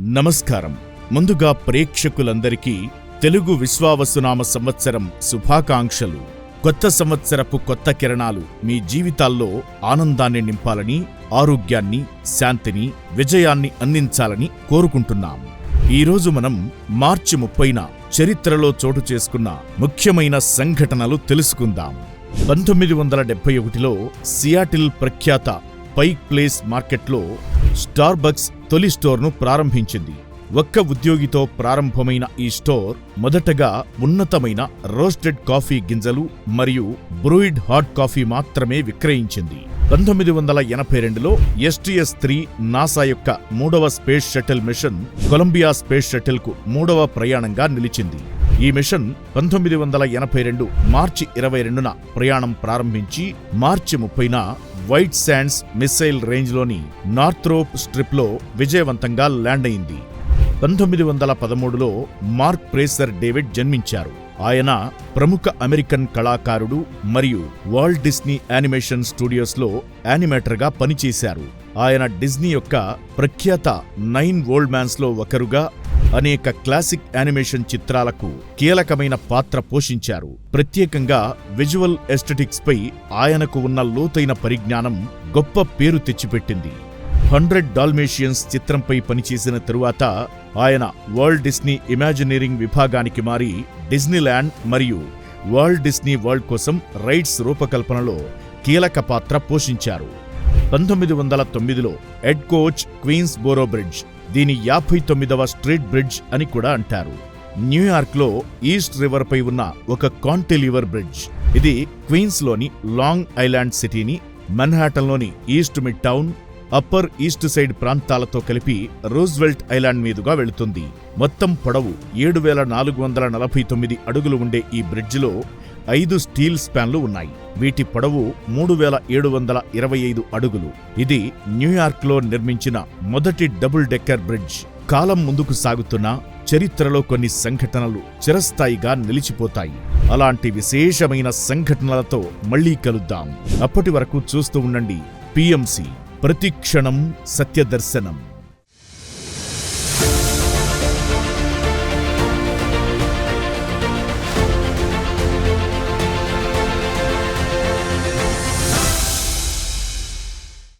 నమస్కారం. ముందుగా ప్రేక్షకులందరికీ తెలుగు విశ్వావసునామ సంవత్సరం శుభాకాంక్షలు. కొత్త సంవత్సరపు కొత్త కిరణాలు మీ జీవితాల్లో ఆనందాన్ని నింపాలని ఆరోగ్యాన్ని శాంతిని విజయాన్ని అందించాలని కోరుకుంటున్నాం. ఈరోజు మనం మార్చి ముప్పైన చరిత్రలో చోటు చేసుకున్న ముఖ్యమైన సంఘటనలు తెలుసుకుందాం. పంతొమ్మిది వందల డెబ్బై ఒకటిలో సియాటిల్ ప్రఖ్యాత పైక్ ప్లేస్ మార్కెట్లో స్టార్బక్స్ తొలి స్టోర్ను ప్రారంభించింది. ఒక్క ఉద్యోగితో ప్రారంభమైన ఈ స్టోర్ మొదటగా ఉన్నతమైన రోస్టెడ్ కాఫీ గింజలు మరియు బ్రూయిడ్ హాట్ కాఫీ మాత్రమే విక్రయించింది. పంతొమ్మిది వందల ఎనభై రెండులో ఎస్టీఎస్ త్రీ నాసా యొక్క మూడవ space shuttle mission Columbia space షటిల్కు మూడవ ప్రయాణంగా నిలిచింది. ఈ మిషన్ పంతొమ్మిది వందల ఎనభై రెండు మార్చి ఇరవై రెండున ప్రయాణం ప్రారంభించి మార్చి ముప్పైన వైట్ శాండ్స్ మిస్సైల్ రేంజ్లోని నార్త్రోప్ స్ట్రిప్లో విజయవంతంగా ల్యాండ్ అయింది. పంతొమ్మిది వందల పదమూడులో మార్క్ ప్రేసర్ డేవిడ్ జన్మించారు. ఆయన ప్రముఖ అమెరికన్ కళాకారుడు మరియు వాల్ట్ డిస్నీ యానిమేషన్ స్టూడియోస్లో యానిమేటర్గా పనిచేశారు. ఆయన డిజ్నీ యొక్క ప్రఖ్యాత నైన్ ఓల్డ్ మ్యాన్స్లో ఒకరుగా అనేక క్లాసిక్ యానిమేషన్ చిత్రాలకు కీలకమైన పాత్ర పోషించారు. ప్రత్యేకంగా విజువల్ ఎస్థెటిక్స్ పై ఆయనకు ఉన్న లోతైన పరిజ్ఞానం గొప్ప పేరు తెచ్చిపెట్టింది. హండ్రెడ్ డాల్మేషియన్స్ చిత్రంపై పనిచేసిన తరువాత ఆయన వరల్డ్ డిస్నీ ఇమాజినీరింగ్ విభాగానికి మారి డిస్నీల్యాండ్ మరియు వరల్డ్ డిస్నీ వరల్డ్ కోసం రైట్స్ రూపకల్పనలో కీలక పాత్ర పోషించారు. పంతొమ్మిది వందల తొమ్మిదిలో Ed Koch Queensboro bridge దీని యాభై తొమ్మిదవ స్ట్రీట్ బ్రిడ్జ్ అని కూడా అంటారు. న్యూయార్క్లో ఈస్ట్ రివర్పై ఉన్న ఒక కాంటిలివర్ బ్రిడ్జ్. ఇది క్వీన్స్లోని లాంగ్ ఐలాండ్ సిటీని మన్హాటన్లోని east midtown upper east side ప్రాంతాలతో కలిపి రోజ్వెల్ట్ ఐలాండ్ మీదుగా వెళుతుంది. మొత్తం పొడవు ఏడు వేల నాలుగు వందల నలభై తొమ్మిది అడుగులు ఉండే ఈ బ్రిడ్జిలో ఐదు స్టీల్ స్పాన్లు ఉన్నాయి. వీటి పొడవు మూడు వేల ఏడు వందల ఇరవై ఐదు అడుగులు. ఇది న్యూయార్క్లో నిర్మించిన మొదటి డబుల్ డెక్కర్ బ్రిడ్జ్. కాలం ముందుకు సాగుతున్న చరిత్రలో కొన్ని సంఘటనలు చిరస్థాయిగా నిలిచిపోతాయి. అలాంటి విశేషమైన సంఘటనలతో మళ్ళీ కలుద్దాం. అప్పటి వరకు చూస్తూ ఉండండి. పిఎంసి. ప్రతిక్షణం సత్యదర్శనం.